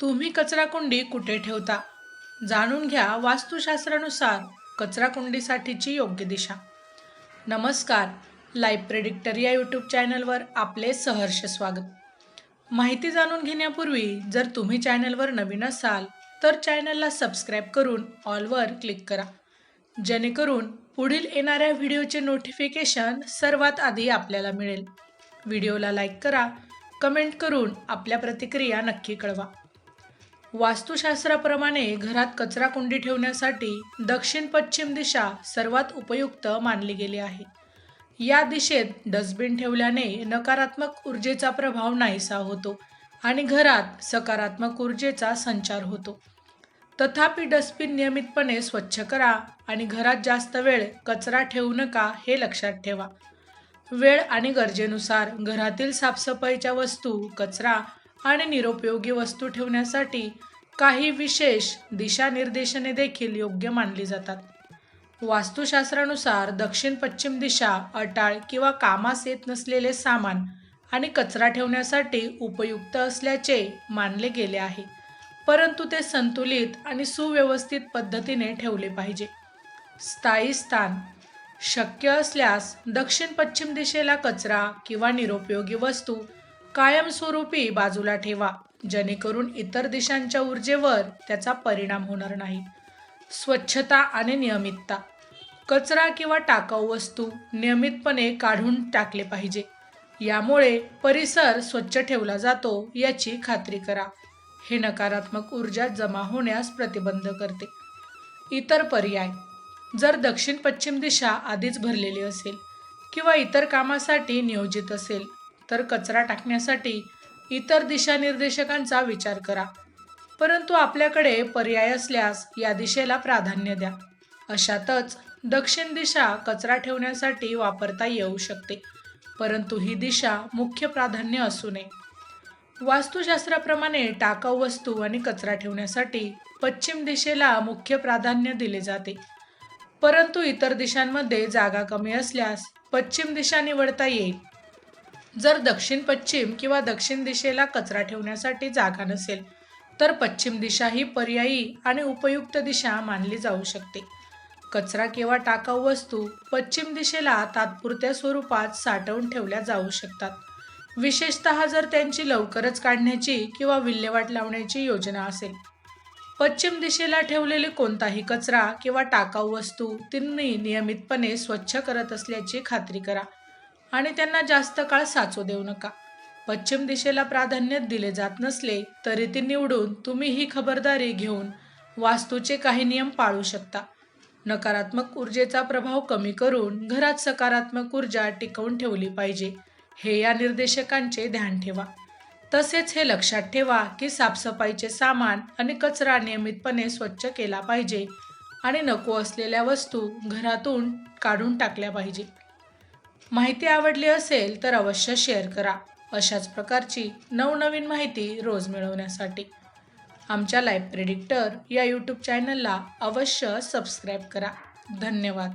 तुम्ही कचराकुंडी कुठे ठेवता? जाणून घ्या वास्तुशास्त्रानुसार कचराकुंडीसाठीची योग्य दिशा. नमस्कार लाईव्ह प्रेडिक्टर या यूट्यूब चॅनलवर आपले सहर्ष स्वागत. माहिती जाणून घेण्यापूर्वी जर तुम्ही चॅनलवर नवीन असाल तर चॅनलला सबस्क्राईब करून ऑलवर क्लिक करा. जेणेकरून पुढील येणाऱ्या व्हिडिओचे नोटिफिकेशन सर्वात आधी आपल्याला मिळेल. व्हिडिओला लाईक करा कमेंट करून आपल्या प्रतिक्रिया नक्की कळवा. वास्तुशास्त्राप्रमाणे घरात कचरा कुंडी ठेवण्यासाठी दक्षिण पश्चिम दिशा सर्वात उपयुक्त मानली गेली आहे. या दिशेत डस्टबिन ठेवल्याने नकारात्मक ऊर्जेचा प्रभाव नाहीसा होतो आणि घरात सकारात्मक ऊर्जेचा संचार होतो. तथापि डस्टबिन नियमितपणे स्वच्छ करा आणि घरात जास्त वेळ कचरा ठेवू नका हे लक्षात ठेवा. वेळ आणि गरजेनुसार घरातील साफसफाईच्या वस्तू कचरा आणि निरुपयोगी वस्तू ठेवण्यासाठी काही विशेष दिशानिर्देशने देखील योग्य मानली जातात. वास्तुशास्त्रानुसार दक्षिण पश्चिम दिशा अटाळ किंवा कामास येत नसलेले सामान आणि कचरा ठेवण्यासाठी उपयुक्त असल्याचे मानले गेले आहे. परंतु ते संतुलित आणि सुव्यवस्थित पद्धतीने ठेवले पाहिजे. स्थायी स्थान शक्य असल्यास दक्षिण पश्चिम दिशेला कचरा किंवा निरुपयोगी वस्तू कायमस्वरूपी बाजूला ठेवा. जेणेकरून इतर दिशांच्या ऊर्जेवर त्याचा परिणाम होणार नाही. स्वच्छता आणि नियमितता. कचरा किंवा टाकाऊ वस्तू नियमितपणे काढून टाकले पाहिजे. यामुळे परिसर स्वच्छ ठेवला जातो याची खात्री करा. हे नकारात्मक ऊर्जा जमा होण्यास प्रतिबंध करते. इतर पर्याय. जर दक्षिण पश्चिम दिशा आधीच भरलेली असेल किंवा इतर कामासाठी नियोजित असेल तर कचरा टाकण्यासाठी इतर दिशानिर्देशकांचा विचार करा. परंतु आपल्याकडे पर्याय असल्यास या दिशेला प्राधान्य द्या. अशातच दक्षिण दिशा कचरा ठेवण्यासाठी वापरता येऊ शकते. परंतु ही दिशा मुख्य प्राधान्य असू नये. वास्तुशास्त्राप्रमाणे टाकाऊ वस्तू आणि कचरा ठेवण्यासाठी पश्चिम दिशेला मुख्य प्राधान्य दिले जाते. परंतु इतर दिशांमध्ये जागा कमी असल्यास पश्चिम दिशा निवडता येईल. जर दक्षिण पश्चिम किंवा दक्षिण दिशेला कचरा ठेवण्यासाठी जागा नसेल तर पश्चिम दिशा ही पर्यायी आणि उपयुक्त दिशा मानली जाऊ शकते. कचरा किंवा टाकाऊ वस्तू पश्चिम दिशेला तात्पुरत्या स्वरूपात साठवून ठेवल्या जाऊ शकतात. विशेषतः जर त्यांची लवकरच काढण्याची किंवा विल्हेवाट लावण्याची योजना असेल. पश्चिम दिशेला ठेवलेले कोणताही कचरा किंवा टाकाऊ वस्तू तिन्ही नियमितपणे स्वच्छ करत असल्याची खात्री करा. आणि त्यांना जास्त काळ साचू देऊ नका. पश्चिम दिशेला प्राधान्य दिले जात नसले तरी ती निवडून तुम्ही ही खबरदारी घेऊन वास्तूचे काही नियम पाळू शकता. नकारात्मक ऊर्जेचा प्रभाव कमी करून घरात सकारात्मक ऊर्जा टिकवून ठेवली पाहिजे हे या निर्देशकांचे ध्यान ठेवा. तसेच हे लक्षात ठेवा की साफसफाईचे सामान आणि कचरा नियमितपणे स्वच्छ केला पाहिजे आणि नको असलेल्या वस्तू घरातून काढून टाकल्या पाहिजे. माहिती आवडली असेल तर अवश्य शेअर करा. अशाच प्रकारची नवनवीन माहिती रोज मिळवण्यासाठी. आमच्या लाईफ प्रेडिक्टर या यूट्यूब चॅनलला अवश्य सबस्क्राईब करा. धन्यवाद.